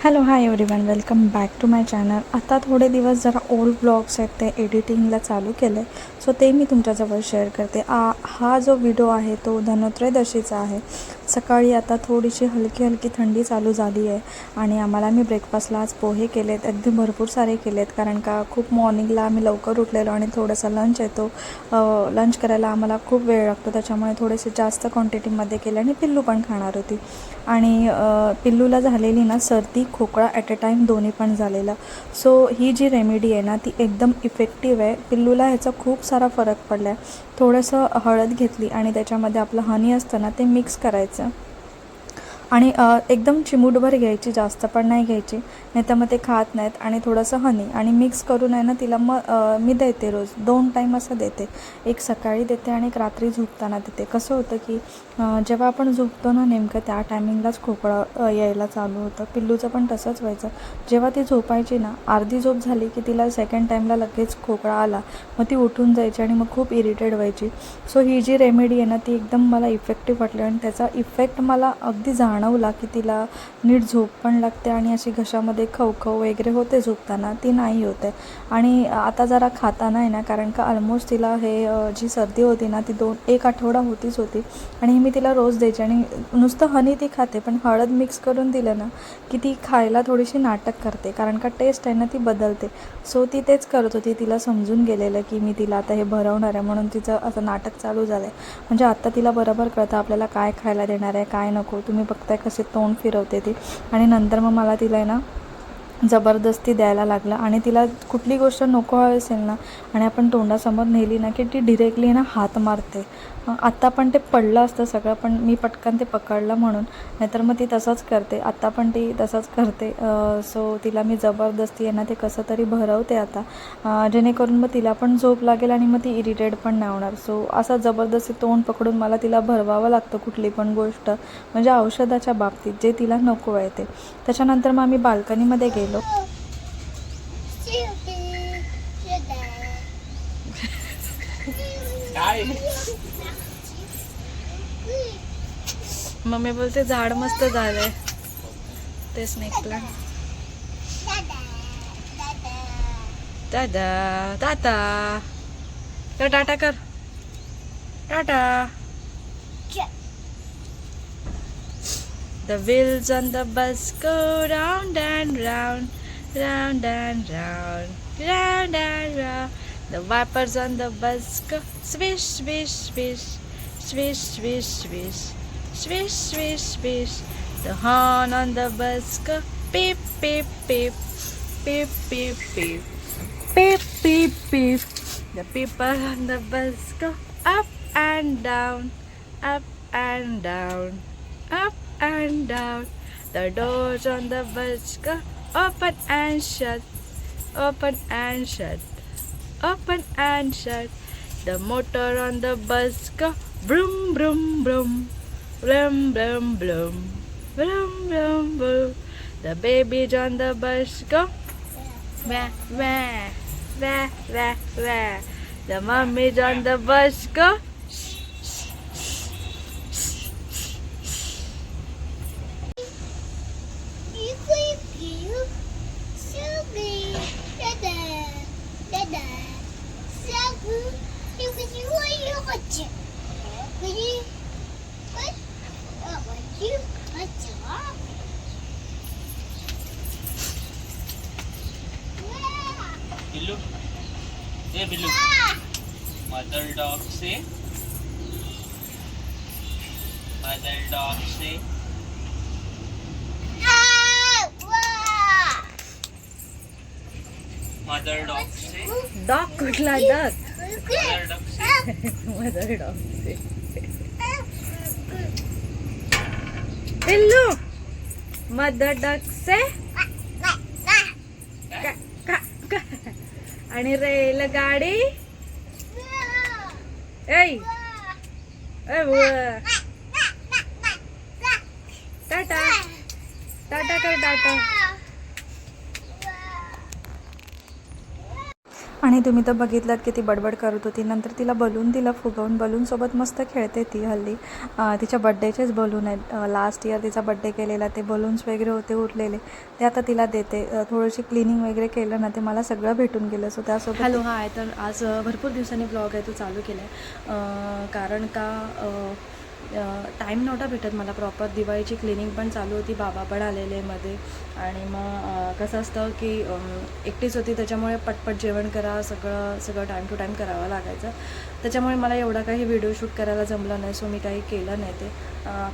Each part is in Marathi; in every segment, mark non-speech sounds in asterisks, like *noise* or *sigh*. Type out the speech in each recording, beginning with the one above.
Hello hi everyone welcome back to my channel आता थोडे दिवस जरा ओल्ड ब्लॉग्स आहेत ते एडिटिंगला चालू केलं आहे सो ते मी तुमच्याजवळ शेअर करते. आ हा जो व्हिडिओ आहे तो धनोत्रयोदशीचा आहे. सकाळी आता थोडीशी हलकी हलकी थंडी चालू झाली आहे. आणि आम्हाला मी ब्रेकफास्टला आज पोहे केलेत अगदी भरपूर सारे केलेत. कारण का खूप मॉर्निंगला आम्ही लवकर उठलेलो आणि थोडासा लंच येतो. लंच करायला आम्हाला खूप वेळ लागतो. त्याच्यामुळे थोडेसे जास्त क्वांटिटीमध्ये केले आणि पिल्लू पण खाणार होती. आणि पिल्लूला झालेली ना सर्दी खोकळा ॲट अ टाईम दोन्ही पण झालेलं. सो ही जी रेमेडी आहे ना ती एकदम इफेक्टिव्ह आहे. पिल्लूला ह्याचा खूप सारा फरक पडला आहे थोडंसं हळद घेतली आणि त्याच्यामध्ये आपलं हनी असतं ना ते मिक्स करायचं. подобається. आणि एकदम चिमूटभर घ्यायची जास्त पण नाही घ्यायची. नाही तर मग ते खात नाहीत आणि थोडंसं हनी आणि मिक्स करून आहे ना तिला मग मी देते रोज. दोन टाईम असं देते. एक सकाळी देते आणि एक रात्री झोपताना देते. कसं होतं की जेव्हा आपण झोपतो ना नेमकं त्या टायमिंगलाच खोकळा यायला चालू होतं. पिल्लूचं पण तसंच व्हायचं. जेव्हा ती झोपायची ना अर्धी झोप झाली की तिला सेकंड टाईमला लगेच खोकळा आला. मग ती उठून जायची आणि मग खूप इरिटेड व्हायची. सो ही जी रेमेडी आहे ना ती एकदम मला इफेक्टिव्ह वाटली. आणि त्याचा इफेक्ट मला अगदी जाणवला की तिला नीट झोप पण लागते आणि अशी घशामध्ये खवखव वगैरे होते झोपताना ती नाही होते. आणि आता जरा खाताना आहे ना कारण का ऑलमोस्ट तिला हे जी सर्दी होती ना ती दोन एक आठवडा होतीच होती. आणि मी तिला रोज द्यायची आणि नुसतं हनी ती खाते पण हळद मिक्स करून दिलं ना की ती खायला थोडीशी नाटक करते कारण का टेस्ट आहे ना ती बदलते. सो ती तेच करत होती तिला समजून गेलेलं की मी तिला आता हे भरवणार आहे म्हणून तिचं असं नाटक चालू झालं आहे म्हणजे आत्ता तिला बरोबर कळतं आपल्याला काय खायला देणार आहे काय नको तुम्ही बघताय कसे तोंड फिरवते ती. आणि नंतर मग मला तिला आहे ना जबरदस्ती द्यायला लागला. आणि तिला कुठली गोष्ट नको हवी असेल ना आणि आपण तोंडासमोर नेली ना की ती डिरेक्टली ना हात मारते. आत्ता पण ते पडलं असतं सगळं पण मी पटकन ते पकडलं म्हणून. नाहीतर मग ती तसंच करते. आत्ता पण ती तसंच करते. सो तिला मी जबरदस्ती आहे ना ते कसं तरी भरवते आता. जेणेकरून मग तिला पण झोप लागेल आणि मग ती इरिटेट पण नाही होणार. सो असा जबरदस्ती तोंड पकडून मला तिला भरवावं लागतं कुठली पण गोष्ट. म्हणजे औषधाच्या बाबतीत जे तिला नको आहे ते. त्याच्यानंतर मग आम्ही बाल्कनीमध्ये गेलो. काय? मम्मी बोलते झाड मस्त झालंय. ते स्नेक प्लांट दादा दादा कर टाटा कर. टाटा. The wheels on the bus go round and round, round and round, round and round. The wipers on the bus go swish, swish, swish, swish, swish, swish, swish, swish, swish. The horn on the bus go beep, beep, beep, beep, beep, beep, beep, beep, beep. The people on the bus go up and down, up and down, up and down. The doors on the bus go open and shut, open and shut, open and shut. The motor on the bus go broom, broom, broom, brum, brum, blum, brum, brum, boom. The babies on the bus go wah, wah, wah, wah, wah. The mummies on the bus go Billu. A Billu. Mother dog say. Mother dog say. Mother dog say. Dog कुठला dog mother dog say. *laughs* Mother dog पिल्लू मदर डक से आणि रेलगाडी? ऐ टाटा टाटा कर टाटा. आणि तुम्ही तर बघितलात की ती बडबड करत होती. नंतर तिला बलून तिला फुगवून बलूनसोबत मस्त खेळते ती हल्ली. तिच्या बड्डेचेच बलून आहेत. लास्ट इयर तिचा बड्डे केलेला ते बलून्स वगैरे होते उरलेले. ते आता तिला देते. थोडीशी क्लिनिंग वगैरे केलं ना ते मला सगळं भेटून गेलं. सो त्यासोबत हॅलो हाय तर आज भरपूर दिवसांनी ब्लॉग आहे तो चालू केला आहे कारण का टाईम नव्हता भेटत मला प्रॉपर दिवाळीची क्लिनिंग पण चालू होती बाबा पण आलेले मध्ये. आणि मग कसं असतं की एकटीच होती त्याच्यामुळे पटपट जेवण करा सगळं सगळं टाईम टू टाईम करावं लागायचं. त्याच्यामुळे मला एवढा काही व्हिडिओ शूट करायला जमलं नाही सो मी काही केलं नाही ते.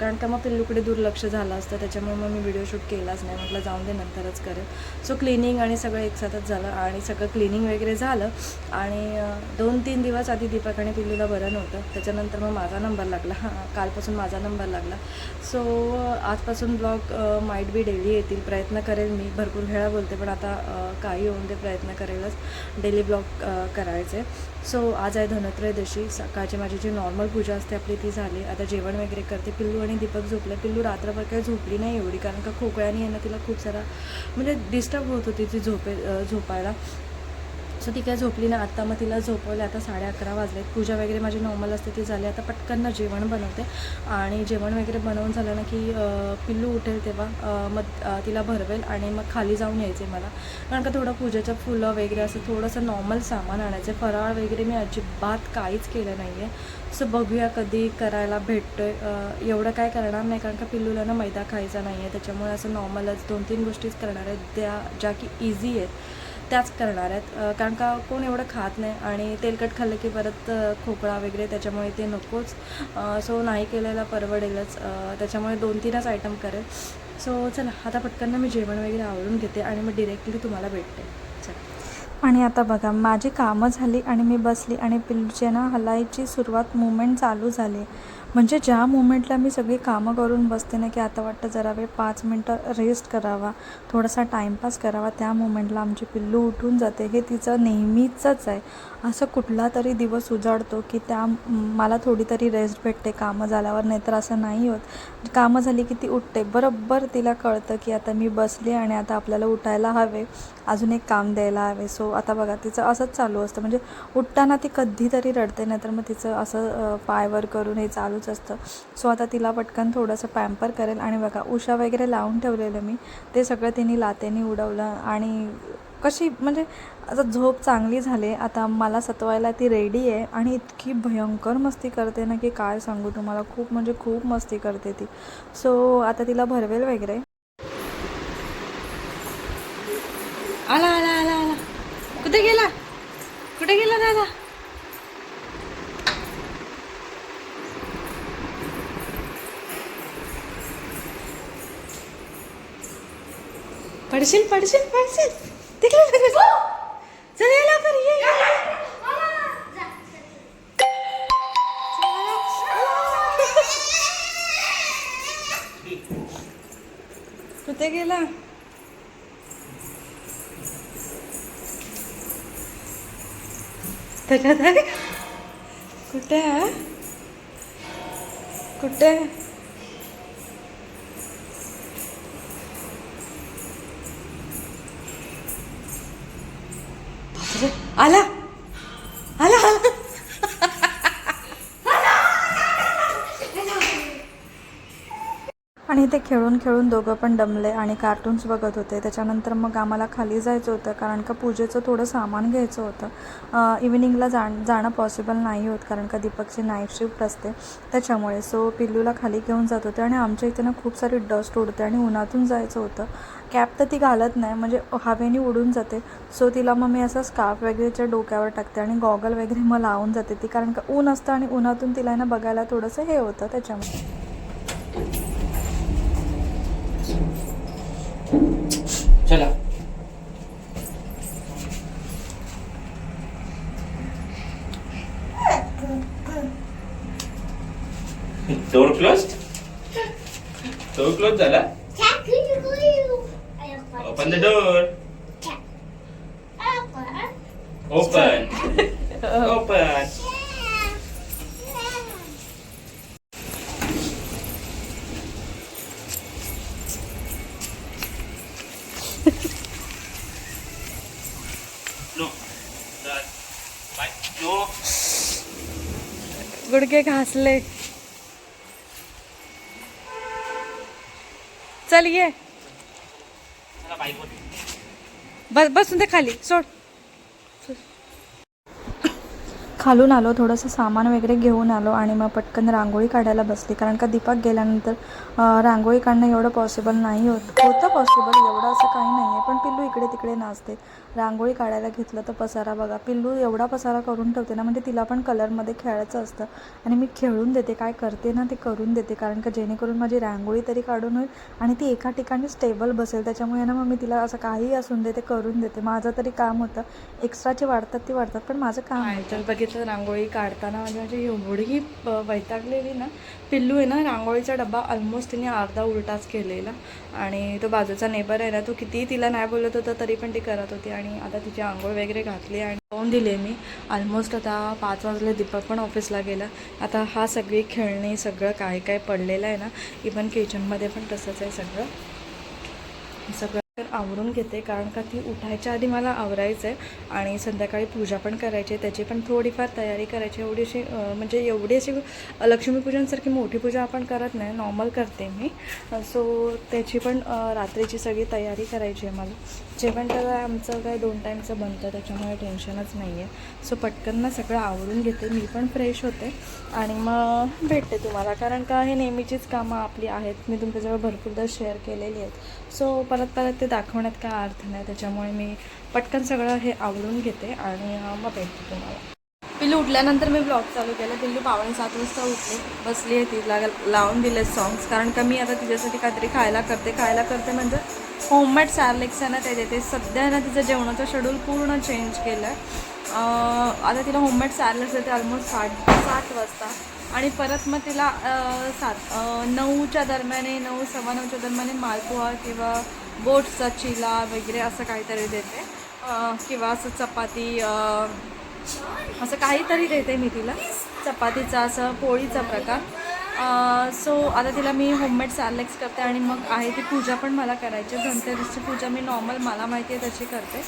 कारण का मग पिल्लूकडे दुर्लक्ष झालं असतं त्याच्यामुळे मग मी व्हिडिओ शूट केलाच नाही. म्हटलं जाऊन दे नंतरच करेल सो क्लिनिंग आणि सगळं एकसाथच झालं आणि सगळं क्लिनिंग वगैरे झालं. आणि दोन तीन दिवस आधी दीपक आणि पिल्लूला बरं नव्हतं. त्याच्यानंतर मग माझा नंबर लागला. हां *laughs* कालपासून माझा नंबर लागला. सो आजपासून ब्लॉग माईट बी डेली येतील. प्रयत्न करेल मी. भरपूर वेळा बोलते पण आता काही होऊन ते प्रयत्न करेलच. डेली ब्लॉग करायचे. सो आज आहे धनत्रयोदशी सकाळची माझी जी नॉर्मल पूजा असते आपली ती झाली. आता जेवण वगैरे करते. पिल्लू आणि दीपक झोपले. पिल्लू रात्रभर काही झोपली नाही एवढी कारण का खोकळ्याने यांना तिला खूप सारा म्हणजे डिस्टर्ब होत होती ती झोपे झोपायला. सो ती काय झोपली ना आत्ता मग तिला झोपवले आता साडे अकरा वाजलेत. पूजा वगैरे माझी नॉर्मल असते ती झाली. आता पटकन ना जेवण बनवते. आणि जेवण वगैरे बनवून झालं ना की पिल्लू उठेल तेव्हा मग तिला भरवेल आणि मग खाली जाऊन यायचे मला. कारण का थोडं पूजेचं फुलं वगैरे असं थोडंसं नॉर्मल सामान आणायचं फराळ वगैरे मी अजिबात काहीच केलं नाही आहे सो बघूया कधी करायला भेटतो आहे एवढं काय करणार नाही. कारण का पिल्लूला ना मैदा खायचा नाही आहे त्याच्यामुळे असं नॉर्मलच दोन तीन गोष्टीच करणार आहेत. त्या ज्या की इझी आहेत. त्याच करणार आहेत. कारण का कोण एवढं खात नाही आणि तेलकट खाल्लं की परत खोकळा वगैरे त्याच्यामुळे ते नकोच. सो नाही केलेला परवडेलच. त्याच्यामुळे दोन तीनच आयटम करेल. सो चला आता पटकन ना मी जेवण वगैरे आवरून घेते आणि मग डिरेक्टली तुम्हाला भेटते. चला. आणि आता बघा माझी कामं झाली आणि मी बसली आणि पिल्लूचे ना हलायची सुरुवात मुवमेंट चालू झाली. म्हणजे ज्या मोमेंटला मी सगळी कामं करून बसते ना की आता वाटतं जरा वेळ पाच मिनटं रेस्ट करावा थोडासा टाईमपास करावा त्या मोमेंटला आमची पिल्लू उठून जाते. हे तिचं नेहमीचंच आहे. असं कुठला तरी दिवस उजाडतो की त्या मला थोडी तरी रेस्ट भेटते कामं झाल्यावर. नाहीतर असं नाही होत. कामं झाली की ती उठते. बरोबर तिला कळतं की आता मी बसले आणि आता आपल्याला उठायला हवे. अजून एक काम द्यायला हवे. सो आता बघा तिचं असंच चालू असतं. म्हणजे उठताना ती कधीतरी रडते नाहीतर मग तिचं असं पायवर करून हे चालू रोज असतं. सो आता तिला पटकन थोडंसं पॅम्पर करेल. आणि बघा उषा वगैरे लावून ठेवलेलं मी. ते सगळं तिने लातेने उडवलं. आणि कशी म्हणजे आता झोप चांगली झाली. आता मला सतवायला ती रेडी आहे. आणि इतकी भयंकर मस्ती करते ना की काय सांगू तुम्हाला. खूप म्हणजे खूप मस्ती करते ती. सो आता तिला भरवेल वगैरे. आला आला आला आला. कुठे गेला? कुठे गेला दादा? पडशील पडशील पडशील. तिकडे तिकडे. चल ये लवकर ये. कुठे गेला? त्याच्यात आहे कुठे आहे? कुठे? അല്ല खेळून खेळून दोघं पण दमले आणि कार्टून्स बघत होते. त्याच्यानंतर मग आम्हाला खाली जायचं होतं कारण का पूजेचं थोडं सामान घ्यायचं होतं. इव्हिनिंगला जाण जाणं पॉसिबल नाही होत कारण का दीपकची नाईट शिफ्ट असते. त्याच्यामुळे सो पिल्लूला खाली घेऊन जात होते आणि आमच्या इथे ना खूप सारी डस्ट उडते आणि उन्हातून जायचं होतं. कॅप तर ती घालत नाही म्हणजे हवेने उडून जाते. सो तिला मग मी असं स्कार्फ वगैरेच्या डोक्यावर टाकते आणि गॉगल वगैरे मग लावून जाते ती कारण का ऊन असतं आणि उन्हातून तिला ना बघायला थोडंसं हे होतं त्याच्यामुळे. चला डोर क्लोज डोर क्लोज झाला open the door open open गुडघे घासले. चल ये. बस बसून ते खाली सोड. खालून आलो थोडंसं सामान वगैरे घेऊन आलो आणि मग पटकन रांगोळी काढायला बसली. कारण का दीपक गेल्यानंतर रांगोळी काढणं एवढं पॉसिबल नाही होत. होतं पॉसिबल एवढं असं काही नाही आहे पण पिल्लू इकडे तिकडे नाचते. रांगोळी काढायला घेतलं तर पसारा बघा. पिल्लू एवढा पसारा करून ठेवते ना म्हणजे तिला पण कलरमध्ये खेळायचं असतं. आणि मी खेळून देते. काय करते ना ते करून देते. कारण का जेणेकरून माझी रांगोळी तरी काढून होईल आणि ती एका ठिकाणी स्टेबल बसेल. त्याच्यामुळे ना मग मी तिला असं काही असून दे ते करून देते. माझं तरी काम होतं. एक्स्ट्राचे वाढतात ती वाढतात. पण माझं काम काय? होतं तर त्याच्यात रांगोळी काढताना म्हणजे माझी एवढी वैतागलेली ना पिल्लू आहे ना रांगोळीचा डब्बा ऑलमोस्ट तिने अर्धा उलटाच केलेला. आणि तो बाजूचा नेबर आहे ना तो कितीही तिला नाही बोलत होता तरी पण ती करत होती. आणि आता तिची आंघोळ वगैरे घातली आणि पाहून दिले मी. ऑलमोस्ट आता पाच वाजले दीपक पण ऑफिसला गेला. आता हा सगळी खेळणी सगळं काय काय पडलेलं आहे ना इवन किचनमध्ये पण तसंच आहे सगळं. सगळं तर आवरून घेते कारण का ती उठायच्या आधी मला आवरायचं आहे आणि संध्याकाळी पूजा पण करायची आहे. त्याची पण थोडीफार तयारी करायची आहे. एवढीशी म्हणजे एवढी अशी लक्ष्मीपूजनसारखी मोठी पूजा आपण करत नाही. नॉर्मल करते मी. सो त्याची पण रात्रीची सगळी तयारी करायची आहे मला. जेवण तर आमचं काय दोन टाईमचं बनतं त्याच्यामुळे टेन्शनच नाही आहे सो पटकन ना सगळं आवरून घेते. मी पण फ्रेश होते आणि मग भेटते तुम्हाला. कारण का हे नेहमीचीच कामं आपली आहेत. मी तुमच्याजवळ भरपूरदा शेअर केलेली आहेत. सो परत परत ते दाखवण्यात काय अर्थ नाही त्याच्यामुळे मी पटकन सगळं हे आवडून घेते आणि मग भेटते तुम्हाला. पिल्लू उठल्यानंतर मी ब्लॉग चालू केला. पिल्लू पावणे सात वाजता उठली बसली आहे तिला लावून दिले सॉंग्स कारण का मी आता तिच्यासाठी काहीतरी खायला करते खायला करते म्हणजे होममेड सॅरलेक्स आहे ना ते देते. सध्या ना तिचं जेवणाचं शेड्यूल पूर्ण चेंज केलं आहे आता तिला होममेड सॅरलेक्स देते ऑलमोस्ट साठ सात वाजता. आणि परत मग तिला सात नऊच्या दरम्याने नऊ सव्वा नऊच्या दरम्याने मालपोहा किंवा बोटचा चिला वगैरे असं काहीतरी देते. किंवा असं चपाती असं काहीतरी देते मी तिला. चपातीचा असं पोळीचा प्रकार. सो आता तिला मी होममेड सॅलेक्स करते आणि मग आहे ती पूजा पण मला करायची आहे. धनतेरसची पूजा मी नॉर्मल मला माहिती आहे तशी करते.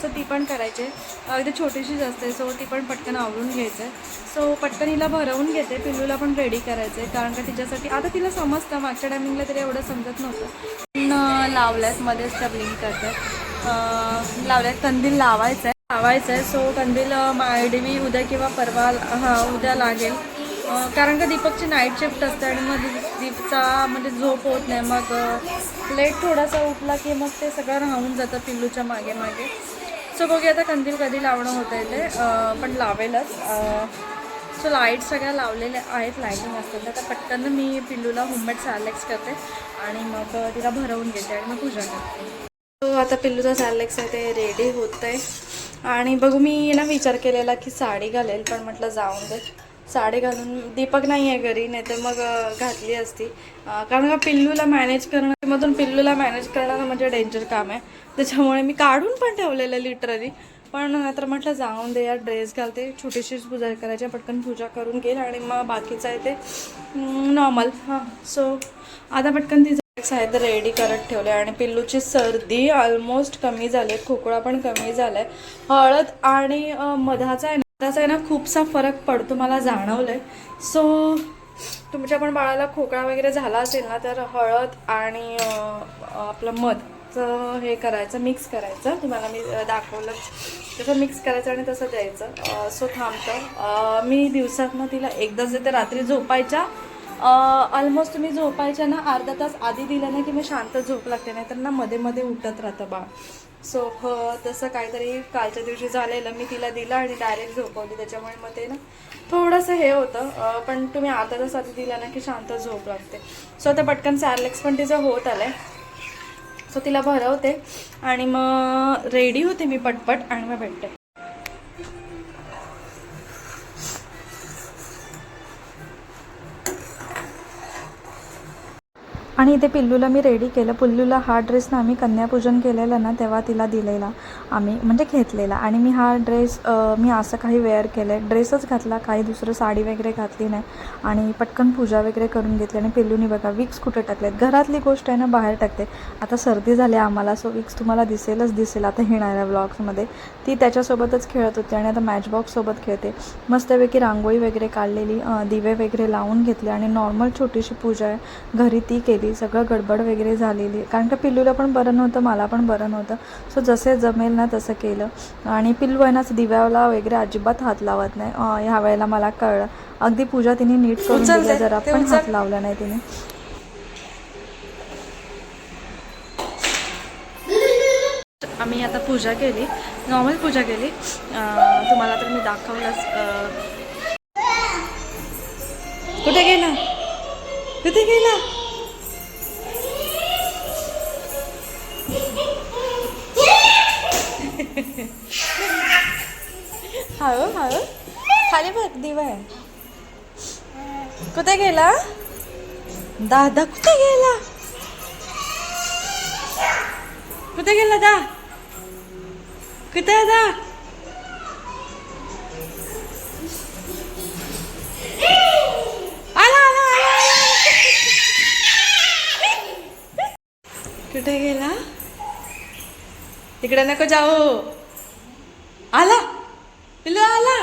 सो ती पण करायची आहे. अगदी छोटीशीच असते सो ती पण पटकन आवरून घ्यायचं आहे. सो पटकन हिला भरवून घेते पिल्लूला पण रेडी करायचं आहे. कारण का तिच्यासाठी आता तिला समजतं मागच्या टायमिंगला तरी एवढं समजत नव्हतं. लावल्यात मध्येच त्या ब्लिंक करतात लावल्यात कंदील लावायचं आहे लावायचं आहे सो कंदील मायडीवी उद्या किंवा परवा हां उद्या लागेल. कारण का दीपकची नाईट शिफ्ट असते आणि मग दीपचा म्हणजे झोप होत नाही. मग लेट थोडासा उठला की मग ते सगळं राहून जातं पिल्लूच्या मागे मागे. सो बघूया आता कंदील कधी लावणं होतं आहे ते पण लावेलच. सो लाइट सगळ्या लावलेल्या आहेत लाईटिंग असतात तर आता पटकन मी पिल्लूला होममेड सॅलेक्स करते आणि मग तिला भरवून घेते आणि मग पूजा करते. सो आता पिल्लूचा सॅलेक्स आहे ते रेडी होत आहे आणि बघू मी ना विचार केलेला की साडी घालेल पण म्हटलं जाऊन दे. साडी घालून दीपक नाही आहे घरी नाही तर मग घातली असती. कारण का पिल्लूला मॅनेज करणं मधून पिल्लूला मॅनेज करणं म्हणजे डेंजर काम आहे. त्याच्यामुळे मी काढून पण ठेवलेलं लिटरली पण नंतर म्हटलं जाऊन दे यार ड्रेस घालते छोटीशीच पूजा करायची पटकन पूजा करून घेईल आणि मग बाकीचं आहे ते नॉर्मल हां सो आता पटकन ती आहे तर रेडी करत ठेवले आणि पिल्लूची सर्दी ऑलमोस्ट कमी झाली खोकळा पण कमी झाला आहे हळद आणि मधाचा आहे ना मधाचा आहे ना खूपसा फरक पडतो मला जाणवलं आहे सो तुमच्या पण बाळाला खोकळा वगैरे झाला असेल ना तर हळद आणि आपलं मध त्याचं हे करायचं मिक्स करायचं. तुम्हाला मी दाखवलं. तसं मिक्स करायचं आणि तसं द्यायचं. सो थांबतं मी मी दिवसातनं तिला एकदाच देते रात्री झोपायच्या ऑलमोस्ट तुम्ही झोपायच्या ना अर्धा तास आधी दिलं ना की मी शांत झोप लागते नाही तर ना मध्ये मध्ये उठत राहतं बाळ. सो ह तसं काहीतरी कालच्या दिवशी झालेलं मी तिला दिलं आणि डायरेक्ट झोपवली. त्याच्यामुळे मग ते ना थोडंसं हे होतं. पण तुम्ही अर्धा तास आधी दिला ना की शांत झोप लागते. सो आता पटकन सॅरलेक्स पण तिचं होत आलं आहे सो तिला भरवते आणि मग रेडी होते मी पटपट आणि मग भेटते. आणि इथे पिल्लूला मी रेडी केलं. पिल्लूला हा ड्रेस ना आम्ही कन्यापूजन केलेलं ना तेव्हा तिला दिलेला. आम्ही म्हणजे घेतलेला. आणि मी हा ड्रेस मी असं काही वेअर केलं आहे ड्रेसच घातला काही दुसरं साडी वगैरे घातली नाही. आणि पटकन पूजा वगैरे करून घेतली आणि पिल्लूनी बघा विक्स कुठे टाकलेत? घरातली गोष्ट आहे ना बाहेर टाकते. आता सर्दी झाली आम्हाला सो विक्स तुम्हाला दिसेलच दिसेल. आता येणाऱ्या ब्लॉग्समध्ये ती त्याच्यासोबतच खेळत होती आणि आता मॅचबॉक्ससोबत खेळते. मस्तपैकी रांगोळी वगैरे काढलेली दिवे वगैरे लावून घेतले आणि नॉर्मल छोटीशी पूजा आहे. घरी ती केली. सगळं गडबड वगैरे झालेली. कारण का पिल्लूला पण बरं नव्हतं मला पण बरं नव्हतं. सो जसे जमेल ना तसं केलं. आणि पिल्लू आहे ना दिव्याला वगैरे अजिबात हात लावत नाही. ह्या वेळेला मला कळलं. अगदी पूजा तिने नीट करून जरा पण. हात लावला नाही तिने. आम्ही आता पूजा केली. नॉर्मल पूजा केली. तुम्हाला तर मी दाखवलंच. कुठे गेला? कुठे गेला? हळू हळू. खाली बघ दिवा आहे. कुठे गेला? दादा कुठे गेला? कुठे गेला दा? कुठे दा? आला आला आला आला. कुठे गेला? तिकडे नको जाऊ. आला. पिल्लू आला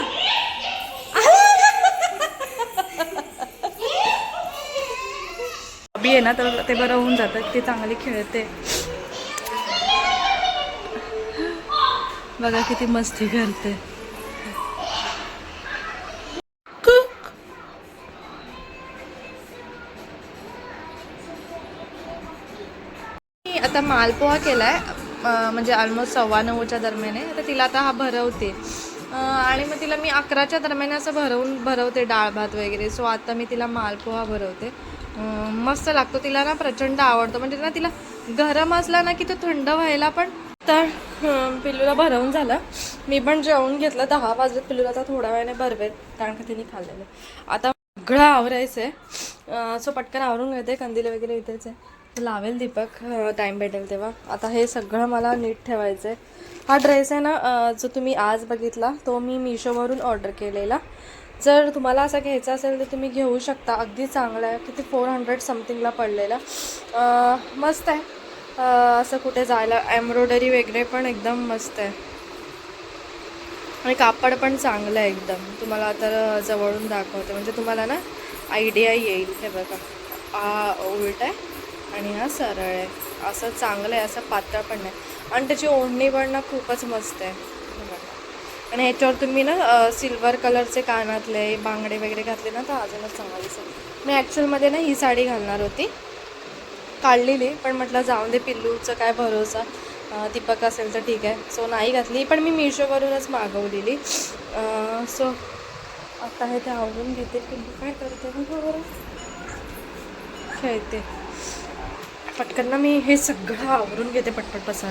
अभि आहे ना तर ते बरं होऊन जातं. ते चांगली खेळते. बघा किती मस्ती करते. आता मालपोहा केलाय. अं, म्हणजे ऑलमोस्ट सव्वा नऊच्या दरम्यान आहे. तर तिला आता हा भरवते. आणि मग तिला मी अकराच्या दरम्यान असं भरवून भरवते डाळ भात वगैरे. सो आता मी तिला मालपोहा भरवते. मस्त लागतो. तिला ना प्रचंड आवडतो. म्हणजे ना तिला गरम असला ना की तो थंड व्हायला पण तर पिल्लूला भरवून झालं. मी पण जेवून घेतलं. दहा वाजलेत पिल्लूला. आता थोड्या वेळाने भरवेत कारण का तिने खाल्लेलं. आता सगळं आवरायचं आहे सो पटकन आवरून घेते. कंदील वगैरे इथेच आहे. लावेल दीपक टाईम भेटेल तेव्हा. आता हे सगळं मला नीट ठेवायचं आहे हा ड्रेस आहे ना जो तुम्ही आज बघितला तो मी मिशोवरून ऑर्डर केलेला. जर तुम्हाला असा घ्यायचा असेल तर तुम्ही घेऊ शकता. अगदी चांगला आहे. किती फोर हंड्रेड समथिंगला पडलेला. मस्त आहे. असं कुठे जायला एम्ब्रॉयडरी वगैरे पण एकदम मस्त आहे. आणि कापड पण चांगलं आहे एकदम. तुम्हाला तर जवळून दाखवते. म्हणजे तुम्हाला ना आयडिया येईल. हे बघा. हा उलट आहे. आणि हा सरळ आहे. असं चांगलं आहे असं पातळ पण नाही. आणि त्याची ओढणी पण ना खूपच मस्त आहे. आणि ह्याच्यावर तुम्ही ना सिल्वर कलरचे कानातले बांगडे वगैरे घातले ना तर अजूनच चांगलं दिसेल. मी ॲक्च्युअलमध्ये ना ही साडी घालणार होती. काढलेली पण म्हटलं जाऊन दे पिल्लूचं काय भरोसा. दीपक असेल तर ठीक आहे. सो नाही घातली पण मी मिशोवरूनच मागवलेली. सो आता हे ते आवडून घेते पिल्लू. काय करते? बघा खेळते. पटकन ना मी हे सगळं आवरून घेते पटपट पसार.